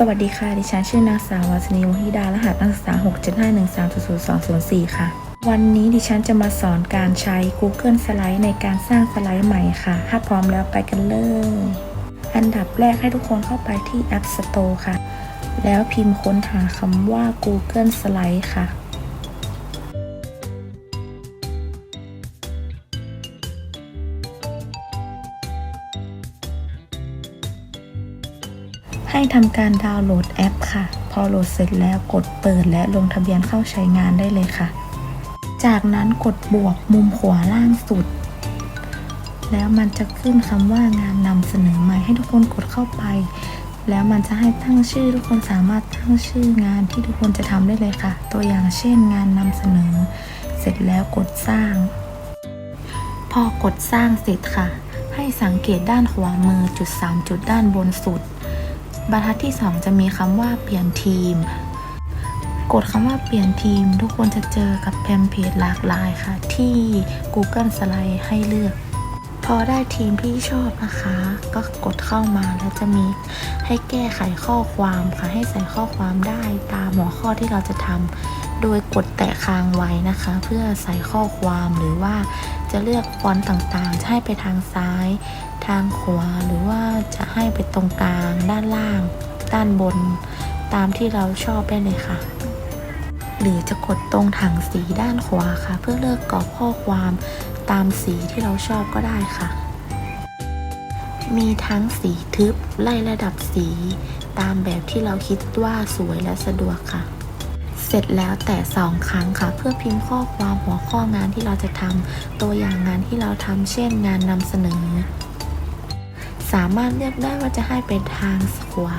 สวัสดีค่ะ ดิฉันชื่อนางสาววัสนีวหิดารหัสนักศึกษา 67513000204 ค่ะ วันนี้ดิฉันจะมาสอนการใช้ Google Slide ในการสร้างสไลด์ใหม่ค่ะ ถ้าพร้อมแล้วไปกันเลย อันดับแรกให้ทุกคนเข้าไปที่ App Store ค่ะ แล้วพิมพ์ค้นหาคำว่า Google Slide ค่ะ ให้ทำการดาวน์โหลดแอปค่ะ พอโหลดเสร็จแล้วกดเปิดและลงทะเบียนเข้าใช้งานได้เลยค่ะ จากนั้นกดบวกมุมขวาล่างสุด แล้วมันจะขึ้นคำว่างานนำเสนอใหม่ให้ทุกคนกดเข้าไป แล้วมันจะให้ตั้งชื่อทุกคนสามารถตั้งชื่องานที่ทุกคนจะทำได้เลยค่ะ ตัวอย่างเช่นงานนำเสนอ เสร็จแล้วกดสร้าง พอกดสร้างเสร็จค่ะ ให้สังเกตด้านขวามือจุด 3 จุดด้านบนสุด บรรทัดที่ 2 จะมีคำว่าเปลี่ยนทีม กดคำว่าเปลี่ยนทีม ทุกคนจะเจอกับแพมเพจหลากหลายค่ะ ที่ Google Slide ให้เลือก พอได้ทีมที่ชอบนะคะ ก็กดเข้ามาแล้วจะมีให้แก้ไขข้อความค่ะ ให้ใส่ข้อความได้ตามหัวข้อที่เราจะทำ โดยกดแตะค้างไว้นะคะ เพื่อใส่ข้อความหรือว่าจะเลือกฟอนต์ต่างๆจะให้ไปทางซ้าย ทางขวาหรือว่าจะให้ไปตรงกลาง ด้านล่าง ด้านบน ตามที่เราชอบได้เลยค่ะ หรือจะกดตรงถังสีด้านขวาค่ะ เพื่อเลือกกรอบข้อความตามสีที่เราชอบก็ได้ค่ะ มีทั้งสีทึบไล่ระดับสี ตามแบบที่เราคิดว่าสวยและสะดวกค่ะ เสร็จแล้วแต่สองครั้งค่ะ เพื่อพิมพ์ข้อความหัวข้องานที่เราจะทำตัวอย่างงานที่เราทำเช่นงานนำเสนอ สามารถเลือกได้ว่าจะให้เป็นทางขวา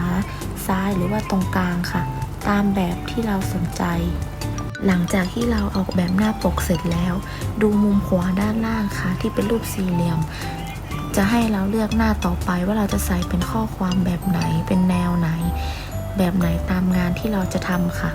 ซ้ายหรือว่าตรงกลางค่ะ ตามแบบที่เราสนใจ หลังจากที่เราออกแบบหน้าปกเสร็จแล้ว ดูมุมขวาด้านล่างค่ะ ที่เป็นรูปสี่เหลี่ยม จะให้เราเลือกหน้าต่อไปว่าเราจะใส่เป็นข้อความแบบไหนเป็นแนวไหน แบบไหนตามงานที่เราจะทำค่ะ